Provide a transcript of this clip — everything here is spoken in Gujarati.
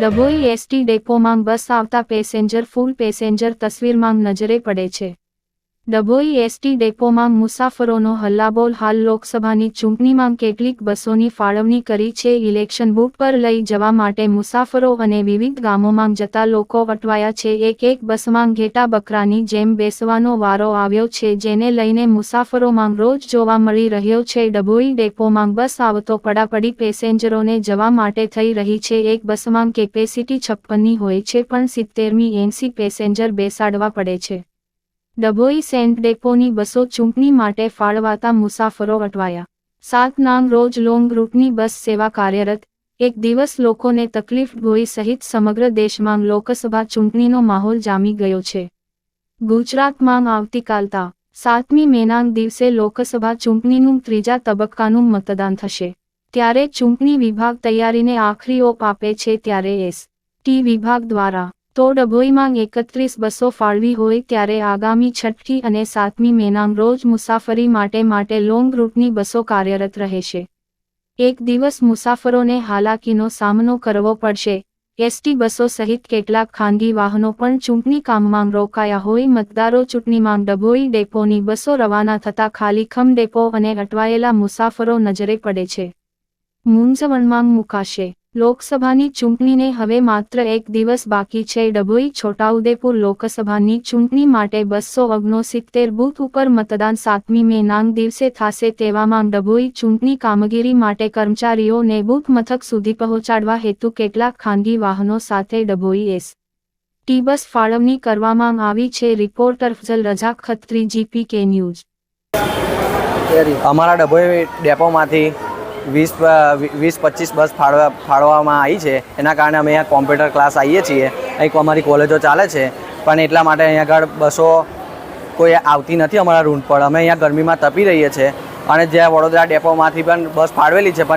ડભોઈ એસટી ડેપોમાં બસ આવતા પેસેન્જર ફૂલ પેસેન્જર તસવીરમાં નજરે પડે છે. ડભોઈ એસટી ડેપોમાં મુસાફરોનો હલ્લાબોલ હાલ લોકસભાની ચૂંટણીમાં કેટલીક બસોની ફાળવણી કરી છે. ઇલેક્શન બુક પર લઈ જવા માટે મુસાફરો અને વિવિધ ગામોમાં જતા લોકો અટવાયા છે. એક એક બસમાં ઘેટા બકરાની જેમ બેસવાનો વારો આવ્યો છે, જેને લઈને મુસાફરોમાં રોજ જોવા મળી રહ્યો છે. ડભોઈ ડેપોમાં બસ આવતો પડાપડી પેસેન્જરોને જવા માટે થઈ રહી છે. એક બસમાં કેપેસિટી છપ્પનની હોય છે, પણ સિત્તેરમી એંસી પેસેન્જર બેસાડવા પડે છે. ડભોઈ સેન્ટ ડેપોની બસો ચૂંટણી માટે ફાળવાતા મુસાફરો અટવાયા. સાત નામ રોજ લોંગ રૂટની બસ સેવા કાર્યરત, એક દિવસ લોકોને તકલીફ ભોઈ સહિત સમગ્ર દેશમાં લોકસભા ચૂંટણીનો માહોલ જામી ગયો છે. ગુજરાતમાં આવતીકાલતા, સાતમી મેનાંગ દિવસે લોકસભા ચૂંટણીનું ત્રીજા તબક્કાનું મતદાન થશે. ત્યારે ચૂંટણી વિભાગ તૈયારીને આખરી ઓપ આપે છે ત્યારે એસ ટી વિભાગ દ્વારા. તો ડભોઈમાં એકત્રીસ બસો ફાળવી હોય ત્યારે આગામી છઠ્ઠી અને સાતમી મેનામ રોજ મુસાફરી માટે માટે લોંગ રૂટની બસો કાર્યરત રહેશે. એક દિવસ મુસાફરોને હાલાકીનો સામનો કરવો પડશે. એસટી બસો સહિત કેટલાક ખાનગી વાહનો પણ ચૂંટણી કામમાં રોકાયા હોય મતદારો ચૂંટણીમાં ડભોઈ ડેપોની બસો રવાના થતા ખાલીખમ ડેપો અને અટવાયેલા મુસાફરો નજરે પડે છે. મૂંઝવણમાં મુકાશે. લોકસભાની ચૂંટણીને હવે માત્ર એક દિવસ બાકી છે. ડભોઈ છોટાઉદેપુર લોકસભાની ચૂંટણી માટે બસો ઓગણસિત્તેર બૂથ ઉપર મતદાન સાતમી મે નાંગ દિવસે થશે તેવામાં ડભોઈ ચૂંટણી કામગીરી માટે કર્મચારીઓને બૂથ મથક સુધી પહોંચાડવા હેતુ કેટલાક ખાનગી વાહનો સાથે ડભોઈ એસ. ટી બસ ફાળવણી કરવામાં આવી છે. રિપોર્ટર ફઝલ રજા ખત્રી જીપી કે ન્યૂઝ. અમારા ડભોઈ ડેપોમાંથી વીસ વીસ, પચીસ બસ ફાળવા ફાળવવામાં આવી છે. એના કારણે અમે અહીંયા કોમ્પ્યુટર ક્લાસ આવીએ છીએ. અહીં અમારી કોલેજો ચાલે છે. પણ એટલા માટે અહીંયા આગળ બસો કોઈ આવતી નથી અમારા રૂટ પર. અમે અહીંયા ગરમીમાં તપી રહીએ છીએ. અને જ્યાં વડોદરા ડેપોમાંથી પણ બસ ફાળવેલી છે, પણ